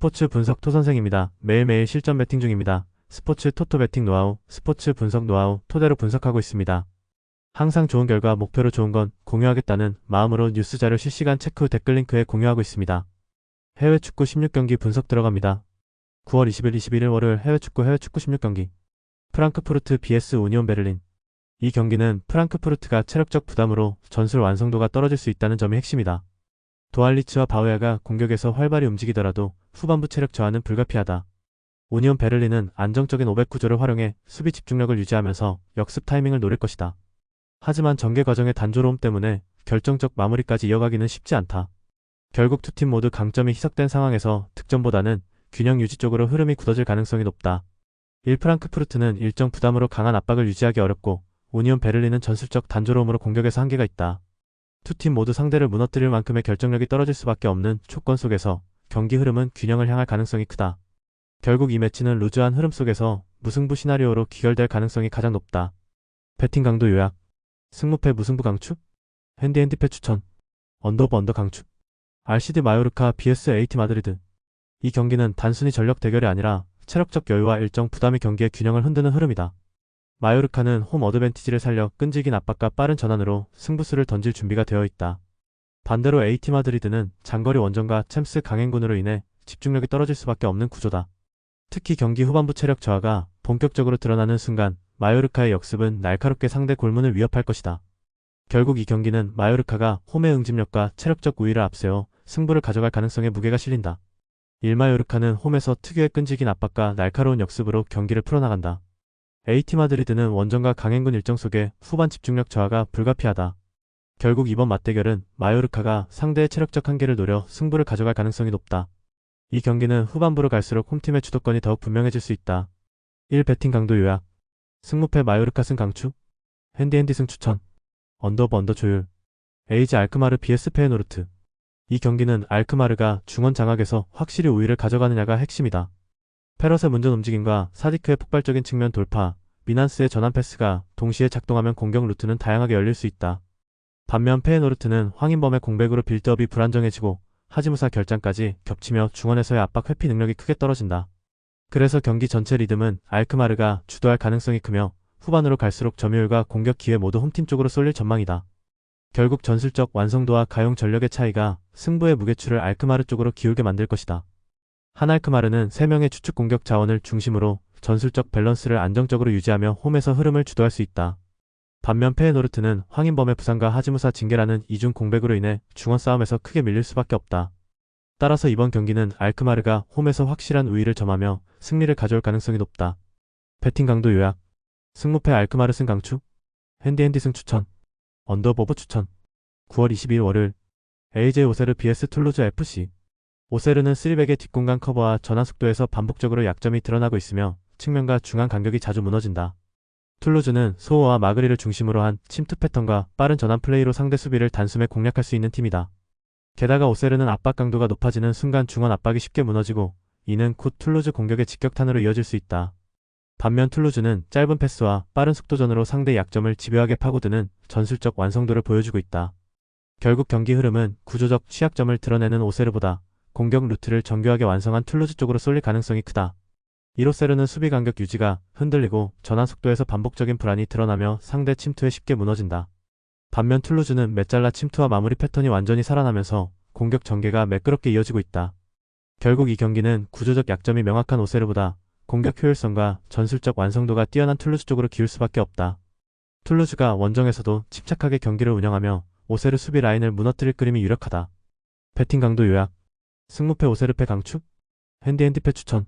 스포츠 분석 토 선생입니다. 매일매일 실전 배팅 중입니다. 스포츠 토토 배팅 노하우, 스포츠 분석 노하우 토대로 분석하고 있습니다. 항상 좋은 결과 목표로 좋은 건 공유하겠다는 마음으로 뉴스 자료 실시간 체크 후 댓글 링크에 공유하고 있습니다. 해외 축구 16경기 분석 들어갑니다. 9월 20일 21일 월요일 해외 축구 해외 축구 16경기 프랑크푸르트 vs 우니온 베를린 이 경기는 프랑크푸르트가 체력적 부담으로 전술 완성도가 떨어질 수 있다는 점이 핵심이다. 도알리츠와 바우야가 공격에서 활발히 움직이더라도 후반부 체력 저하는 불가피하다. 우니온 베를린은 안정적인 500 구조를 활용해 수비 집중력을 유지하면서 역습 타이밍을 노릴 것이다. 하지만 전개 과정의 단조로움 때문에 결정적 마무리까지 이어가기는 쉽지 않다. 결국 두 팀 모두 강점이 희석된 상황에서 득점보다는 균형 유지 쪽으로 흐름이 굳어질 가능성이 높다. 1프랑크푸르트는 일정 부담으로 강한 압박을 유지하기 어렵고 우니온 베를린은 전술적 단조로움으로 공격에서 한계가 있다. 두 팀 모두 상대를 무너뜨릴 만큼의 결정력이 떨어질 수밖에 없는 조건 속에서 경기 흐름은 균형을 향할 가능성이 크다. 결국 이 매치는 루즈한 흐름 속에서 무승부 시나리오로 귀결될 가능성이 가장 높다. 배팅 강도 요약 승무패 무승부 강축 핸디 핸디패 추천 언더버 언더 강축 RCD 마요르카 BS AT 마드리드 이 경기는 단순히 전력 대결이 아니라 체력적 여유와 일정 부담이 경기의 균형을 흔드는 흐름이다. 마요르카는 홈 어드밴티지를 살려 끈질긴 압박과 빠른 전환으로 승부수를 던질 준비가 되어 있다. 반대로 AT 마드리드는 장거리 원정과 챔스 강행군으로 인해 집중력이 떨어질 수밖에 없는 구조다. 특히 경기 후반부 체력 저하가 본격적으로 드러나는 순간 마요르카의 역습은 날카롭게 상대 골문을 위협할 것이다. 결국 이 경기는 마요르카가 홈의 응집력과 체력적 우위를 앞세워 승부를 가져갈 가능성에 무게가 실린다. 일마요르카는 홈에서 특유의 끈질긴 압박과 날카로운 역습으로 경기를 풀어나간다. AT 마드리드는 원정과 강행군 일정 속에 후반 집중력 저하가 불가피하다. 결국 이번 맞대결은 마요르카가 상대의 체력적 한계를 노려 승부를 가져갈 가능성이 높다. 이 경기는 후반부로 갈수록 홈팀의 주도권이 더욱 분명해질 수 있다. 1. 배팅 강도 요약 승무패 마요르카 승 강추 핸디핸디 승 추천 언더버 언더 조율 에이지 알크마르 BS 페에노르트 이 경기는 알크마르가 중원 장악에서 확실히 우위를 가져가느냐가 핵심이다. 페럿의 문전 움직임과 사디크의 폭발적인 측면 돌파, 미난스의 전환 패스가 동시에 작동하면 공격 루트는 다양하게 열릴 수 있다. 반면 페에노르트는 황인범의 공백으로 빌드업이 불안정해지고 하지무사 결장까지 겹치며 중원에서의 압박 회피 능력이 크게 떨어진다. 그래서 경기 전체 리듬은 알크마르가 주도할 가능성이 크며 후반으로 갈수록 점유율과 공격 기회 모두 홈팀 쪽으로 쏠릴 전망이다. 결국 전술적 완성도와 가용 전력의 차이가 승부의 무게추를 알크마르 쪽으로 기울게 만들 것이다. 한 알크마르는 3명의 추측 공격 자원을 중심으로 전술적 밸런스를 안정적으로 유지하며 홈에서 흐름을 주도할 수 있다. 반면 페에노르트는 황인범의 부상과 하지무사 징계라는 이중 공백으로 인해 중원 싸움에서 크게 밀릴 수밖에 없다. 따라서 이번 경기는 알크마르가 홈에서 확실한 우위를 점하며 승리를 가져올 가능성이 높다. 배팅 강도 요약 승무패 알크마르 승 강추 핸디핸디 승 추천 언더버버 추천 9월 22일 월요일 AJ 오세르 BS 툴루즈 FC 오세르는 3백의 뒷공간 커버와 전환 속도에서 반복적으로 약점이 드러나고 있으며 측면과 중앙 간격이 자주 무너진다. 툴루즈는 소호와 마그리를 중심으로 한 침투 패턴과 빠른 전환 플레이로 상대 수비를 단숨에 공략할 수 있는 팀이다. 게다가 오세르는 압박 강도가 높아지는 순간 중원 압박이 쉽게 무너지고 이는 곧 툴루즈 공격의 직격탄으로 이어질 수 있다. 반면 툴루즈는 짧은 패스와 빠른 속도전으로 상대 약점을 집요하게 파고드는 전술적 완성도를 보여주고 있다. 결국 경기 흐름은 구조적 취약점을 드러내는 오세르보다 공격 루트를 정교하게 완성한 툴루즈 쪽으로 쏠릴 가능성이 크다. 이로세르는 수비 간격 유지가 흔들리고 전환 속도에서 반복적인 불안이 드러나며 상대 침투에 쉽게 무너진다. 반면 툴루즈는 메잘라 침투와 마무리 패턴이 완전히 살아나면서 공격 전개가 매끄럽게 이어지고 있다. 결국 이 경기는 구조적 약점이 명확한 오세르보다 공격 효율성과 전술적 완성도가 뛰어난 툴루즈 쪽으로 기울 수밖에 없다. 툴루즈가 원정에서도 침착하게 경기를 운영하며 오세르 수비 라인을 무너뜨릴 그림이 유력하다. 배팅 강도 요약 승무패 오세르패 강축 핸디핸디패 추천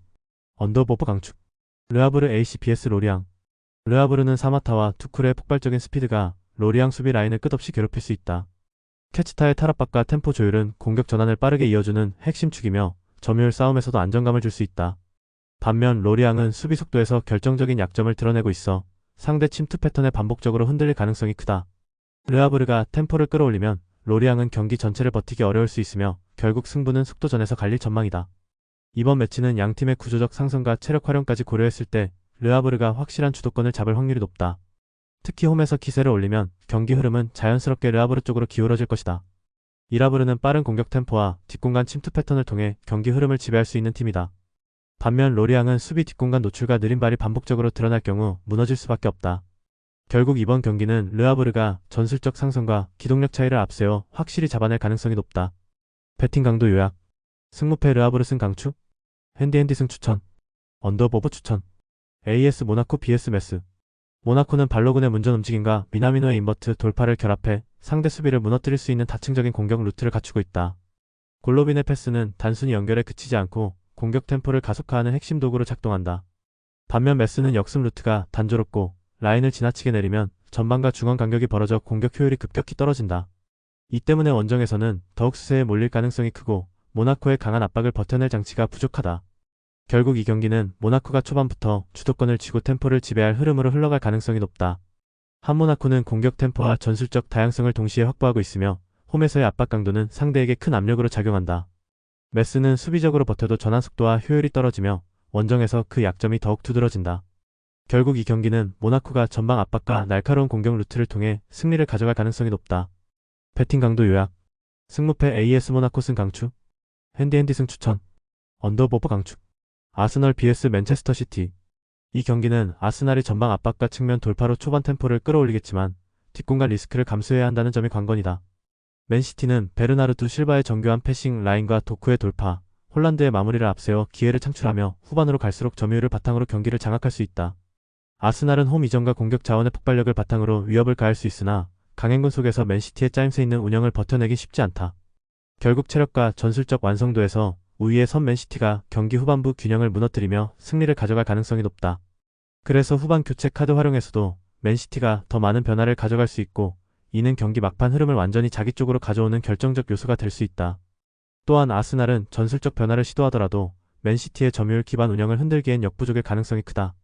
언더버버 강축 르아브르 ACBS 로리앙 르아브르는 사마타와 투쿨의 폭발적인 스피드가 로리앙 수비 라인을 끝없이 괴롭힐 수 있다. 캐치타의 탈압박과 템포 조율은 공격 전환을 빠르게 이어주는 핵심 축이며 점유율 싸움에서도 안정감을 줄 수 있다. 반면 로리앙은 수비 속도에서 결정적인 약점을 드러내고 있어 상대 침투 패턴에 반복적으로 흔들릴 가능성이 크다. 르아브르가 템포를 끌어올리면 로리앙은 경기 전체를 버티기 어려울 수 있으며 결국 승부는 속도전에서 갈릴 전망이다. 이번 매치는 양 팀의 구조적 상승과 체력 활용까지 고려했을 때 르아브르가 확실한 주도권을 잡을 확률이 높다. 특히 홈에서 기세를 올리면 경기 흐름은 자연스럽게 르아브르 쪽으로 기울어질 것이다. 이라브르는 빠른 공격 템포와 뒷공간 침투 패턴을 통해 경기 흐름을 지배할 수 있는 팀이다. 반면 로리앙은 수비 뒷공간 노출과 느린 발이 반복적으로 드러날 경우 무너질 수밖에 없다. 결국 이번 경기는 르아브르가 전술적 상승과 기동력 차이를 앞세워 확실히 잡아낼 가능성이 높다. 배팅 강도 요약 승무패 르아브르 승 강추 핸디핸디 승 추천 언더보브 추천 AS 모나코 BS 메스 모나코는 발로군의 문전 움직임과 미나미노의 인버트 돌파를 결합해 상대 수비를 무너뜨릴 수 있는 다층적인 공격 루트를 갖추고 있다. 골로빈의 패스는 단순히 연결에 그치지 않고 공격 템포를 가속화하는 핵심 도구로 작동한다. 반면 메스는 역습 루트가 단조롭고 라인을 지나치게 내리면 전방과 중앙 간격이 벌어져 공격 효율이 급격히 떨어진다. 이 때문에 원정에서는 더욱 수세에 몰릴 가능성이 크고 모나코의 강한 압박을 버텨낼 장치가 부족하다. 결국 이 경기는 모나코가 초반부터 주도권을 쥐고 템포를 지배할 흐름으로 흘러갈 가능성이 높다. 한 모나코는 공격 템포와 전술적 다양성을 동시에 확보하고 있으며 홈에서의 압박 강도는 상대에게 큰 압력으로 작용한다. 메스는 수비적으로 버텨도 전환 속도와 효율이 떨어지며 원정에서 그 약점이 더욱 두드러진다. 결국 이 경기는 모나코가 전방 압박과 날카로운 공격 루트를 통해 승리를 가져갈 가능성이 높다. 배팅 강도 요약 승무패 AS 모나코 승 강추 핸디핸디 승 추천 언더보버 강추 아스널 BS 맨체스터 시티 이 경기는 아스날이 전방 압박과 측면 돌파로 초반 템포를 끌어올리겠지만 뒷공간 리스크를 감수해야 한다는 점이 관건이다. 맨시티는 베르나르두 실바의 정교한 패싱 라인과 도쿠의 돌파, 홀란드의 마무리를 앞세워 기회를 창출하며 후반으로 갈수록 점유율을 바탕으로 경기를 장악할 수 있다. 아스날은 홈 이전과 공격 자원의 폭발력을 바탕으로 위협을 가할 수 있으나 강행군 속에서 맨시티의 짜임새 있는 운영을 버텨내기 쉽지 않다. 결국 체력과 전술적 완성도에서 우위에 선 맨시티가 경기 후반부 균형을 무너뜨리며 승리를 가져갈 가능성이 높다. 그래서 후반 교체 카드 활용에서도 맨시티가 더 많은 변화를 가져갈 수 있고 이는 경기 막판 흐름을 완전히 자기 쪽으로 가져오는 결정적 요소가 될 수 있다. 또한 아스날은 전술적 변화를 시도하더라도 맨시티의 점유율 기반 운영을 흔들기엔 역부족일 가능성이 크다.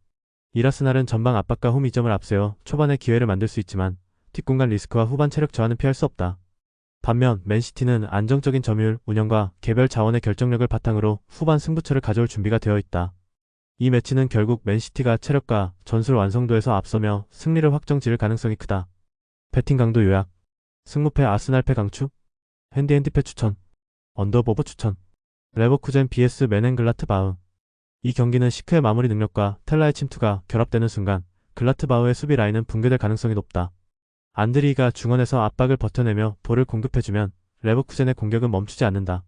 이라스날은 전방 압박과 홈 이점을 앞세워 초반에 기회를 만들 수 있지만 뒷공간 리스크와 후반 체력 저하는 피할 수 없다. 반면 맨시티는 안정적인 점유율, 운영과 개별 자원의 결정력을 바탕으로 후반 승부처를 가져올 준비가 되어 있다. 이 매치는 결국 맨시티가 체력과 전술 완성도에서 앞서며 승리를 확정 지을 가능성이 크다. 배팅 강도 요약 승무패 아스날패 강추 핸디핸디패 추천 언더보버 추천 레버쿠젠 BS 메넨글라트 바흐 이 경기는 시크의 마무리 능력과 텔라의 침투가 결합되는 순간 글라트바흐의 수비 라인은 붕괴될 가능성이 높다. 안드리가 중원에서 압박을 버텨내며 볼을 공급해주면 레버쿠젠의 공격은 멈추지 않는다.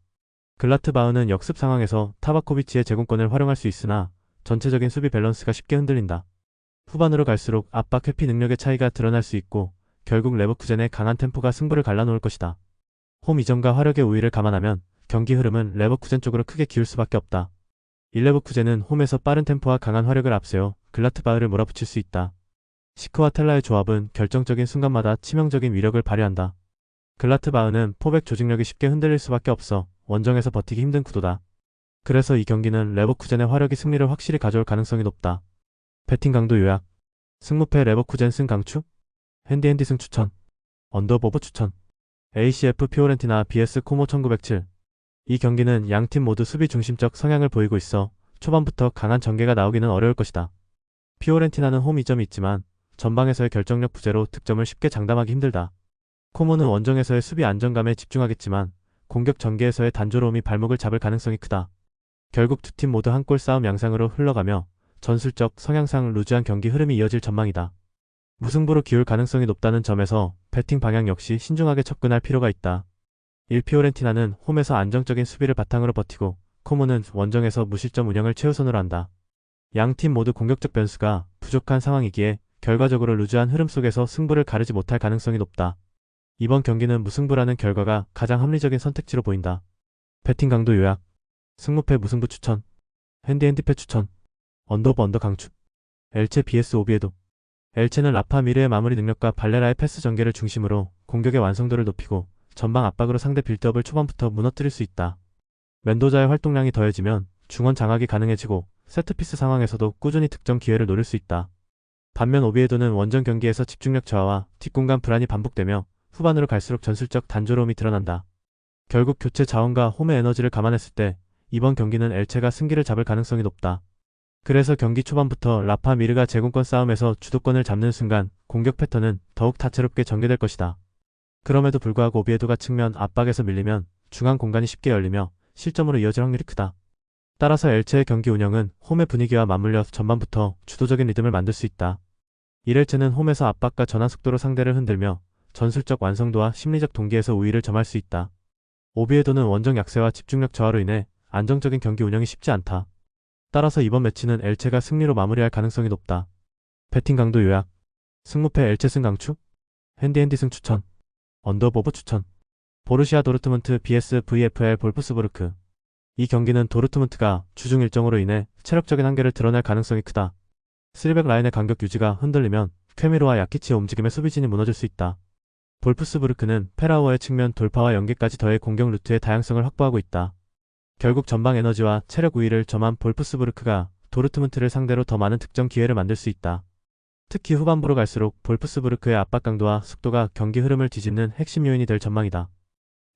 글라트바흐는 역습 상황에서 타바코비치의 제공권을 활용할 수 있으나 전체적인 수비 밸런스가 쉽게 흔들린다. 후반으로 갈수록 압박 회피 능력의 차이가 드러날 수 있고 결국 레버쿠젠의 강한 템포가 승부를 갈라놓을 것이다. 홈 이전과 화력의 우위를 감안하면 경기 흐름은 레버쿠젠 쪽으로 크게 기울 수밖에 없다. 일레버쿠젠은 홈에서 빠른 템포와 강한 화력을 앞세워 글라트바흐를 몰아붙일 수 있다. 시크와 텔라의 조합은 결정적인 순간마다 치명적인 위력을 발휘한다. 글라트바흐는 포백 조직력이 쉽게 흔들릴 수밖에 없어 원정에서 버티기 힘든 구도다. 그래서 이 경기는 레버쿠젠의 화력이 승리를 확실히 가져올 가능성이 높다. 배팅 강도 요약 승무패 레버쿠젠 승 강추 핸디핸디 승 추천 언더보버 추천 ACF 피오렌티나 BS 코모 1907 이 경기는 양 팀 모두 수비 중심적 성향을 보이고 있어 초반부터 강한 전개가 나오기는 어려울 것이다. 피오렌티나는 홈 이점이 있지만 전방에서의 결정력 부재로 득점을 쉽게 장담하기 힘들다. 코모는 원정에서의 수비 안정감에 집중하겠지만 공격 전개에서의 단조로움이 발목을 잡을 가능성이 크다. 결국 두 팀 모두 한 골 싸움 양상으로 흘러가며 전술적 성향상 루즈한 경기 흐름이 이어질 전망이다. 무승부로 기울 가능성이 높다는 점에서 배팅 방향 역시 신중하게 접근할 필요가 있다. 1피오렌티나는 홈에서 안정적인 수비를 바탕으로 버티고 코모는 원정에서 무실점 운영을 최우선으로 한다. 양 팀 모두 공격적 변수가 부족한 상황이기에 결과적으로 루즈한 흐름 속에서 승부를 가르지 못할 가능성이 높다. 이번 경기는 무승부라는 결과가 가장 합리적인 선택지로 보인다. 배팅 강도 요약 승무패 무승부 추천 핸디 핸디패 추천 언더버 언더 강추 엘체 BS 오비에도 엘체는 라파 미르의 마무리 능력과 발레라의 패스 전개를 중심으로 공격의 완성도를 높이고 전방 압박으로 상대 빌드업을 초반부터 무너뜨릴 수 있다. 멘도자의 활동량이 더해지면 중원 장악이 가능해지고 세트피스 상황에서도 꾸준히 득점 기회를 노릴 수 있다. 반면 오비에도는 원정 경기에서 집중력 저하와 뒷공간 불안이 반복되며 후반으로 갈수록 전술적 단조로움이 드러난다. 결국 교체 자원과 홈의 에너지를 감안했을 때 이번 경기는 엘체가 승기를 잡을 가능성이 높다. 그래서 경기 초반부터 라파 미르가 제공권 싸움에서 주도권을 잡는 순간 공격 패턴은 더욱 다채롭게 전개될 것이다. 그럼에도 불구하고 오비에도가 측면 압박에서 밀리면 중앙 공간이 쉽게 열리며 실점으로 이어질 확률이 크다. 따라서 엘체의 경기 운영은 홈의 분위기와 맞물려 전반부터 주도적인 리듬을 만들 수 있다. 이렐체는 홈에서 압박과 전환 속도로 상대를 흔들며 전술적 완성도와 심리적 동기에서 우위를 점할 수 있다. 오비에도는 원정 약세와 집중력 저하로 인해 안정적인 경기 운영이 쉽지 않다. 따라서 이번 매치는 엘체가 승리로 마무리할 가능성이 높다. 배팅 강도 요약 승무패 엘체 승 강추 핸디핸디 승 추천 언더보브 추천 보르시아 도르트문트 BS VFL 볼프스부르크 이 경기는 도르트문트가 주중 일정으로 인해 체력적인 한계를 드러낼 가능성이 크다. 슬백 라인의 간격 유지가 흔들리면 쾌미로와 야키치의 움직임에 수비진이 무너질 수 있다. 볼프스부르크는 페라우어의 측면 돌파와 연계까지 더해 공격 루트의 다양성을 확보하고 있다. 결국 전방 에너지와 체력 우위를 점한 볼프스부르크가 도르트문트를 상대로 더 많은 득점 기회를 만들 수 있다. 특히 후반부로 갈수록 볼프스부르크의 압박 강도와 속도가 경기 흐름을 뒤집는 핵심 요인이 될 전망이다.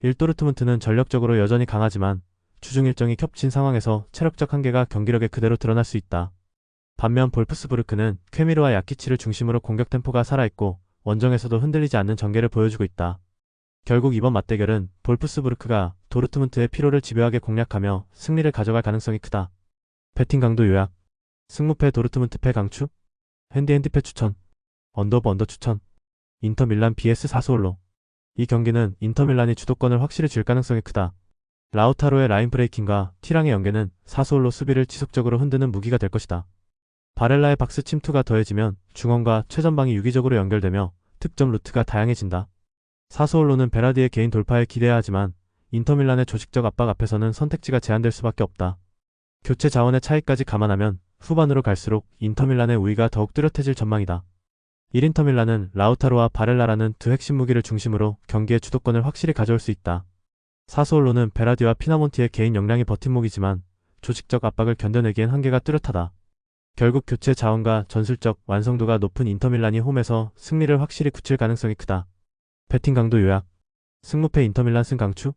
일도르트문트는 전력적으로 여전히 강하지만 주중 일정이 겹친 상황에서 체력적 한계가 경기력에 그대로 드러날 수 있다. 반면 볼프스부르크는 쾌미르와 야키치를 중심으로 공격 템포가 살아있고 원정에서도 흔들리지 않는 전개를 보여주고 있다. 결국 이번 맞대결은 볼프스부르크가 도르트문트의 피로를 집요하게 공략하며 승리를 가져갈 가능성이 크다. 배팅 강도 요약 승무패 도르트문트 패 강추 핸디핸디패 추천 언더브 언더 추천 인터밀란 BS 사스올로 이 경기는 인터밀란이 주도권을 확실히 쥘 가능성이 크다. 라우타로의 라인 브레이킹과 티랑의 연계는 사스올로 수비를 지속적으로 흔드는 무기가 될 것이다. 바렐라의 박스 침투가 더해지면 중원과 최전방이 유기적으로 연결되며 득점 루트가 다양해진다. 사스올로는 베라디의 개인 돌파에 기대해야 하지만 인터밀란의 조직적 압박 앞에서는 선택지가 제한될 수밖에 없다. 교체 자원의 차이까지 감안하면 후반으로 갈수록 인터밀란의 우위가 더욱 뚜렷해질 전망이다. 1인터밀란은 라우타로와 바렐라라는 두 핵심 무기를 중심으로 경기의 주도권을 확실히 가져올 수 있다. 사스올로는 베라디와 피나몬티의 개인 역량이 버팀목이지만 조직적 압박을 견뎌내기엔 한계가 뚜렷하다. 결국 교체 자원과 전술적 완성도가 높은 인터밀란이 홈에서 승리를 확실히 굳힐 가능성이 크다. 배팅 강도 요약 승무패 인터밀란 승 강추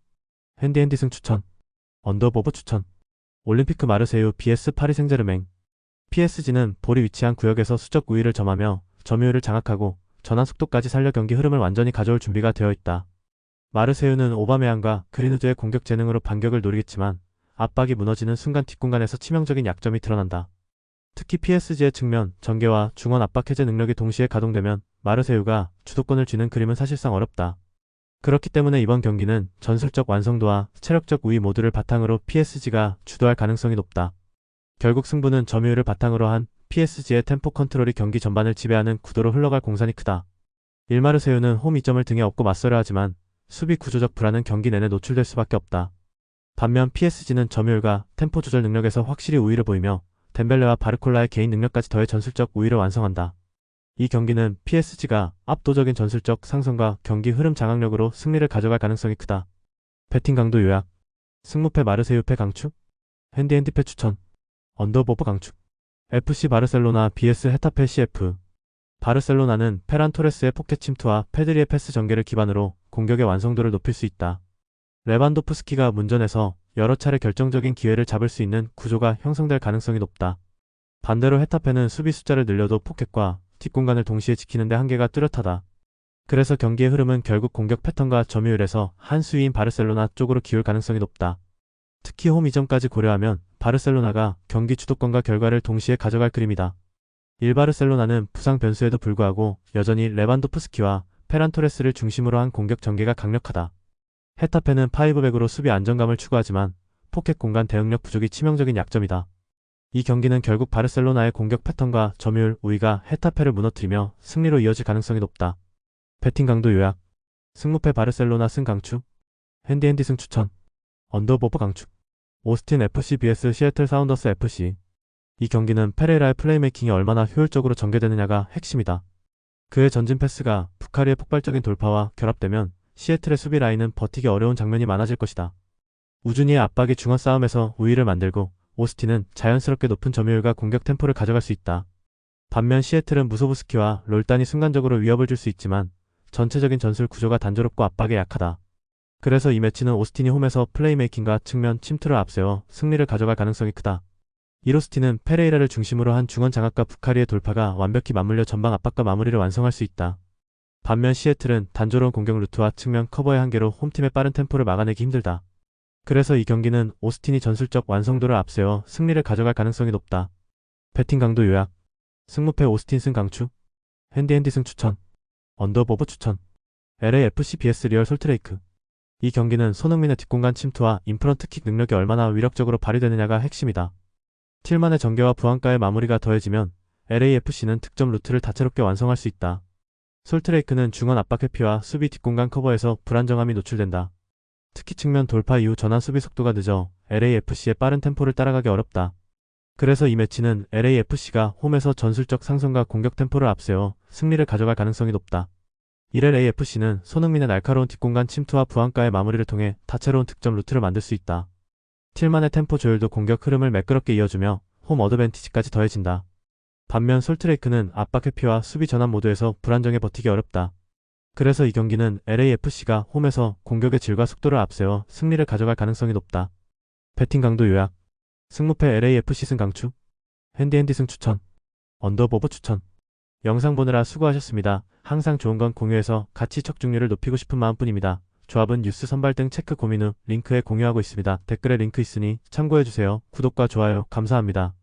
핸디핸디 승 추천 언더보버 추천 올림피크 마르세유 BS 파리 생제르맹 PSG는 볼이 위치한 구역에서 수적 우위를 점하며 점유율을 장악하고 전환 속도까지 살려 경기 흐름을 완전히 가져올 준비가 되어 있다. 마르세유는 오바메양과 그린우드의 공격 재능으로 반격을 노리겠지만 압박이 무너지는 순간 뒷공간에서 치명적인 약점이 드러난다. 특히 PSG의 측면, 전개와 중원 압박 해제 능력이 동시에 가동되면 마르세유가 주도권을 쥐는 그림은 사실상 어렵다. 그렇기 때문에 이번 경기는 전술적 완성도와 체력적 우위 모두를 바탕으로 PSG가 주도할 가능성이 높다. 결국 승부는 점유율을 바탕으로 한 PSG의 템포 컨트롤이 경기 전반을 지배하는 구도로 흘러갈 공산이 크다. 일마르세유는 홈 2점을 등에 업고 맞서려 하지만 수비 구조적 불안은 경기 내내 노출될 수밖에 없다. 반면 PSG는 점유율과 템포 조절 능력에서 확실히 우위를 보이며 덴벨레와 바르콜라의 개인 능력까지 더해 전술적 우위를 완성한다. 이 경기는 PSG가 압도적인 전술적 상승과 경기 흐름 장악력으로 승리를 가져갈 가능성이 크다. 배팅 강도 요약 승무패 마르세유 패 강추 핸디핸디 패 추천 언더보브 강추 FC 바르셀로나 BS 헤타페 CF 바르셀로나는 페란 토레스의 포켓 침투와 페드리의 패스 전개를 기반으로 공격의 완성도를 높일 수 있다. 레반도프스키가 문전에서 여러 차례 결정적인 기회를 잡을 수 있는 구조가 형성될 가능성이 높다. 반대로 헤타페는 수비 숫자를 늘려도 포켓과 뒷공간을 동시에 지키는데 한계가 뚜렷하다. 그래서 경기의 흐름은 결국 공격 패턴과 점유율에서 한 수위인 바르셀로나 쪽으로 기울 가능성이 높다. 특히 홈 이점까지 고려하면 바르셀로나가 경기 주도권과 결과를 동시에 가져갈 그림이다. 일바르셀로나는 부상 변수에도 불구하고 여전히 레반도프스키와 페란 토레스를 중심으로 한 공격 전개가 강력하다. 헤타페는 파이브백으로 수비 안정감을 추구하지만 포켓 공간 대응력 부족이 치명적인 약점이다. 이 경기는 결국 바르셀로나의 공격 패턴과 점유율 우위가 헤타페를 무너뜨리며 승리로 이어질 가능성이 높다. 배팅 강도 요약 승무패 바르셀로나 승 강추 핸디핸디 승 추천 언더보브 강추 오스틴 FC vs 시애틀 사운더스 FC 이 경기는 페레라의 플레이메이킹이 얼마나 효율적으로 전개되느냐가 핵심이다. 그의 전진 패스가 부카리의 폭발적인 돌파와 결합되면 시애틀의 수비 라인은 버티기 어려운 장면이 많아질 것이다. 우준이의 압박이 중원 싸움에서 우위를 만들고 오스틴은 자연스럽게 높은 점유율과 공격 템포를 가져갈 수 있다. 반면 시애틀은 무소부스키와 롤단이 순간적으로 위협을 줄 수 있지만 전체적인 전술 구조가 단조롭고 압박에 약하다. 그래서 이 매치는 오스틴이 홈에서 플레이메이킹과 측면 침투를 앞세워 승리를 가져갈 가능성이 크다. 이로스틴은 페레이라를 중심으로 한 중원 장악과 부카리의 돌파가 완벽히 맞물려 전방 압박과 마무리를 완성할 수 있다. 반면 시애틀은 단조로운 공격 루트와 측면 커버의 한계로 홈팀의 빠른 템포를 막아내기 힘들다. 그래서 이 경기는 오스틴이 전술적 완성도를 앞세워 승리를 가져갈 가능성이 높다. 배팅 강도 요약. 승무패 오스틴 승 강추. 핸디핸디 승 추천. 언더버브 추천. LAFC BS 리얼 솔트레이크. 이 경기는 손흥민의 뒷공간 침투와 인프런트 킥 능력이 얼마나 위력적으로 발휘되느냐가 핵심이다. 틸만의 전개와 부안가의 마무리가 더해지면 LAFC는 득점 루트를 다채롭게 완성할 수 있다. 솔트레이크는 중원 압박 회피와 수비 뒷공간 커버에서 불안정함이 노출된다. 특히 측면 돌파 이후 전환 수비 속도가 늦어 LAFC의 빠른 템포를 따라가기 어렵다. 그래서 이 매치는 LAFC가 홈에서 전술적 상승과 공격 템포를 앞세워 승리를 가져갈 가능성이 높다. 이래 LAFC는 손흥민의 날카로운 뒷공간 침투와 부안가의 마무리를 통해 다채로운 득점 루트를 만들 수 있다. 틸만의 템포 조율도 공격 흐름을 매끄럽게 이어주며 홈 어드밴티지까지 더해진다. 반면 솔트레이크는 압박 회피와 수비 전환 모드에서 불안정에 버티기 어렵다. 그래서 이 경기는 LAFC가 홈에서 공격의 질과 속도를 앞세워 승리를 가져갈 가능성이 높다. 배팅 강도 요약. 승무패 LAFC 승 강추. 핸디핸디 승 추천. 언더버버 추천. 영상 보느라 수고하셨습니다. 항상 좋은 건 공유해서 가치 척중률을 높이고 싶은 마음뿐입니다. 조합은 뉴스 선발 등 체크 고민 후 링크에 공유하고 있습니다. 댓글에 링크 있으니 참고해주세요. 구독과 좋아요 감사합니다.